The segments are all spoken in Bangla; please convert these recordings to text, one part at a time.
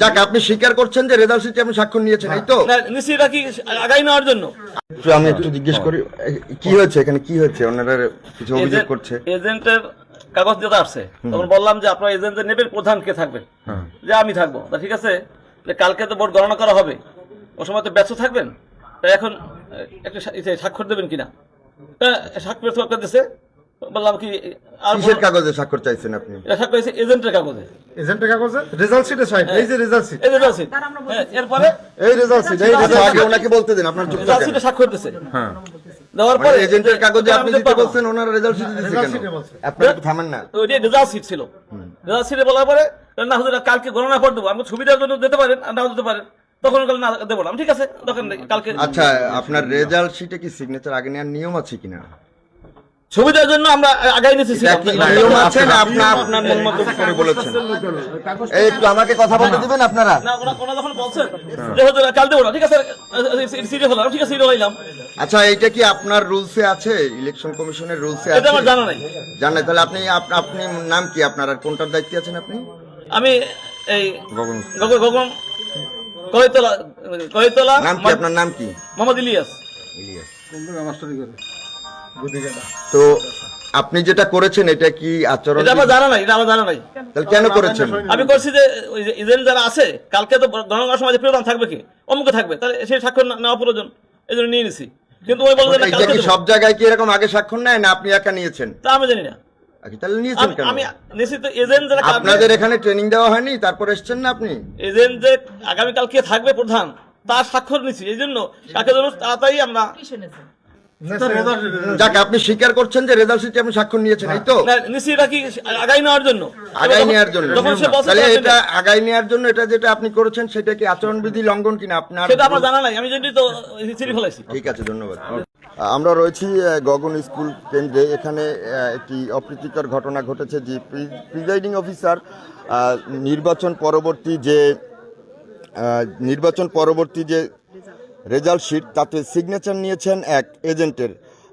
যাক আপনি স্বীকার করছেন যে রেজাল্ট শিটে আপনি স্বাক্ষর নিয়েছেন এই তো। নিশ্চয়ই এটা কি আগাই নেওয়ার জন্য। একটু আমি একটু জিজ্ঞেস করি কি হয়েছে এখানে? কি হয়েছে? ওনারা কিছু অভিযোগ করছে। এজেন্টের কাগজ যেটা আসছে। তখন বললাম যে আপনার এজেন্টের নেবেন প্রধান কে থাকবে? হ্যাঁ। যে আমি থাকব। তা ঠিক আছে যে কালকে তো ভোট গণনা করা হবে। ও সময় তো ব্যস্ত থাকবেন। তাই এখন একটা স্বাক্ষর দেবেন কিনা? স্বাক্ষর দিছে বললাম কি আর কিসের কাগজে স্বাক্ষর চাইছেন আপনি? স্বাক্ষর এজেন্টের কাগজে। এজেন্টের কাগজে? রেজাল্ট শিটে সাইড এই যে রেজাল্ট শিট এই যে রসিদ। হ্যাঁ, এরপরে এই রেজাল্ট শিট এই আচ্ছা আগে ওনাকে বলতে দেন আপনার কেন? রসিদে স্বাক্ষর দিছে। হ্যাঁ। দেওয়ার মানে পরে এজেন্টের কাগজে আপনি দিতে বলছেন ওনারা রেজাল্ট শিটে কেন একটু থামেন না। ওইটা রেজাল্ট সিট ছিল। রেজাল্ট সিটে বলার পরে না হুজুর কালকে গণনা করে দেবো। আমি সুবিধার জন্য দিতে পারেন আর নাও দিতে পারেন তখন বললেন, না দেবো না। ঠিক আছে তখন কালকে আচ্ছা আপনার রেজাল্ট শিটে কি সিগনেচার আগে নেওয়ার নিয়ম আছে কিনা? সুবিধার জন্য আমরা আগাই নিয়েছি নিয়ম আছে না আপনি আপনার মন মতো করে বলেছেন। এই একটু আমাকে কথা বলতে দিবেন আপনারা? না ওরা ওরা যখন বলছে যে হুজুর কাল দেবো না ঠিক আছে? সিটে হলাম ঠিক আছে সিটে হইলাম। আচ্ছা এইটা কি আপনার রুলসে আছে? ইলেকশন কমিশনের রুলসে এটা আমার জানা নাই। জানেন তাহলে আপনি আপনি নাম কি? আপনার আর কোনটার দায়িত্বে আছেন আপনি? আমি এই গগন। গগন কয়তলা কয়তলা নাম কি? আপনার নাম কি? মোহাম্মদ ইলিয়াস। ইলিয়াস। তো আপনি যেটা করেছেন এটা কি আচরণ এটা আমার জানা নাই এটা আমার জানা নাই। তাহলে কেন করেছেন? আমি করছি যে ওই যে এজেন্ট যারা আছে কালকে তো গণনার সময় যে প্রধান থাকবে কি? অমুকে থাকবে তাহলে সেই স্বাক্ষর নেওয়া প্রয়োজন এই জন্য নিয়ে নিছি। কিন্তু ওই বলবে না এটা কি সব জায়গায় কি এরকম আগে স্বাক্ষর নেয় না আপনি একা নিয়েছেন? তা আমি জানি না। আচ্ছা, তাহলে নিয়েছেন আমি- কেন? আমি নিশ্চিত এজেন্ট যারা আপনাদের এখানে ট্রেনিং দেওয়া হয়নি তারপর এসছেন না আপনি? এজেন্ট যে আগামী কালকে থাকবে প্রধান তার স্বাক্ষর নিচ্ছি এই জন্য কাকে যেন তাড়াতাড়ি আমরা যাক আপনি স্বীকার করছেন যে রেজাল্ট শিটে আপনি স্বাক্ষর নিয়েছেন এই তো। না, এটা কি আগাই নেওয়ার জন্য? আগাই নেওয়ার জন্য। যখন সে বলছে তাহলে এটা আগাই নেওয়ার জন্য এটা যেটা আপনি করেছেন সেটা কি আচরণবিধি লঙ্ঘন কিনা আপনার? সেটা আমার জানা নাই আমি যদি তো চিঠি ফেলাইছি। ঠিক আছে ধন্যবাদ। আমরা রয়েছি গগন স্কুল কেন্দ্রে। এখানে একটি অপ্রীতিকর ঘটনা ঘটেছে যে প্রিজাইডিং অফিসার নির্বাচন পরবর্তী যে নির্বাচন পরবর্তী যে রেজাল্ট শিট তাতে সিগনেচার নিয়েছেন এক এজেন্টের।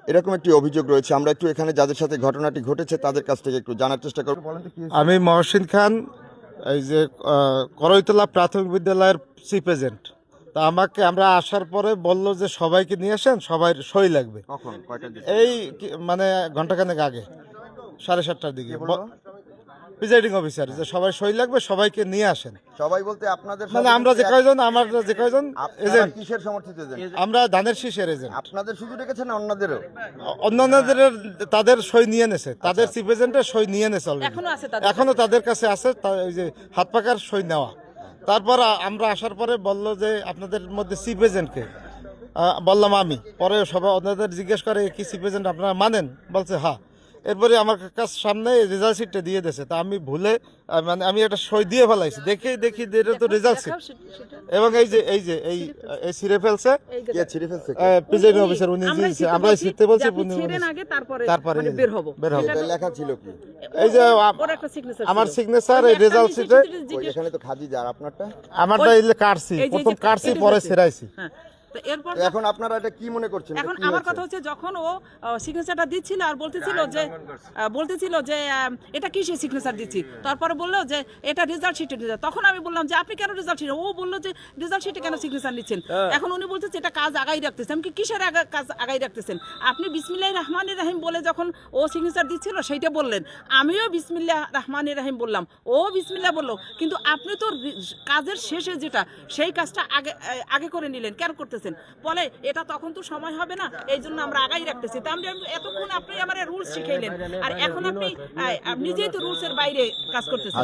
এরকম একটি অভিযোগ রয়েছে। আমরা একটু এখানে যাদের সাথে ঘটনাটি ঘটেছে তাদের কাছ থেকে একটু জানার চেষ্টা করব? আমি মহসিন খান এই যে আহ, করইতলা প্রাথমিক বিদ্যালয়ের চিফ এজেন্ট। তা আমাকে আমরা আসার পরে বলল যে সবাইকে নিয়ে আসেন সবাই সই লাগবে। কখন? কয়টা দিকে? এই কি- মানে ঘন্টাখানেক আগে সাড়ে সাতটার দিকে। প্রিজাইডিং অফিসার যে সবাই সই লাগবে সবাইকে নিয়ে আসেন। সবাই বলতে আপনাদের মানে আমরা যে কয়জন আমার যে কয়জন এজেন্ট। কিসের সমর্থিত এজেন্ট? আমরা ধানের শীষের এজেন্ট। আপনাদের শুধু রেখেছেন অন্যদেরও? অন্যান্যদের তাদের সই নিয়ে নেছে। তাদের চিফ এজেন্টের সই নিয়ে নেছে। এখনও আছে তাদের এখনও তাদের কাছে আছে তা- ওই যে হাত পাকার সই নেওয়া। তারপর আমরা আসার পরে বলল যে আপনাদের মধ্যে চিফ এজেন্টকে বললাম আমি। পরে সবাই অন্যদের জিজ্ঞেস করে কি চিফ এজেন্ট আপনারা মানেন? বলছে হ্যাঁ। এরপরে আমার কাছে সামনে রেজাল্ট শিটটা দিয়ে দিয়েছে। তা আমি ভুলে মানে আমি একটা সই দিয়ে ফেলাইছি। দেখি দেখি যে এটা তো রেজাল্ট শিট। এবং এই যে এই যে এই এই ছিঁড়ে ফেলছে। ছিঁড়ে ফেলছে? প্রেসিডেন্ট অফিসার উনি আমরা দিয়েছে আমরা বলছি ছিঁড়তে বলছি তারপরে মানে বের হব। বের হব। লেখা ছিল কি? এই যে আমার একটা সিগনেচার এই রেজাল্ট শিটে এখানে তো খাদি যার আপনারটা? আমারটা এই যে কাটছি প্রথম কাটছি পরে। ছেড়াইছি। হ্যাঁ। তো এরপর এখন আপনারা এটা কি মনে করছেন? এখন আমার কথা হচ্ছে যখন ও সিগনেচারটা দিচ্ছিল আর বলতেছিল যে বলতেছিল যে এটা সিগনেচার দিচ্ছি? তারপরে বলল যে এটা রেজাল্ট শিটে তখন আমি বললাম যে আপনি কেন রেজাল্ট শিটে ও বলল যে রেজাল্ট শিটে কেন সিগনেচার নিচ্ছেন? এখন উনি বলতেছে এটা কাজ আগাই রাখতেছে। আমি কি কিসের কাজ আগাই রাখতেছেন? আপনি বিসমিল্লাহ রহমান রাহিম বলে যখন ও সিগনেচার দিচ্ছিল সেইটা বললেন। আমিও বিসমিল্লাহ রহমান রাহিম বললাম। ও বিসমিল্লাহ বলল। কিন্তু আপনি তো কাজের শেষে যেটা সেই কাজটা আগে আগে করে নিলেন। কেন করতেছেন? বলে, এটা তখন তো সময় হবে না, এই জন্য আমরা আগাই রাখতেছি। তা আমরা এতক্ষণ আপনি আমার রুলস শিখাইলেন। আর এখন আপনি নিজেই তো রুলসের বাইরে কাজ করতেছেন।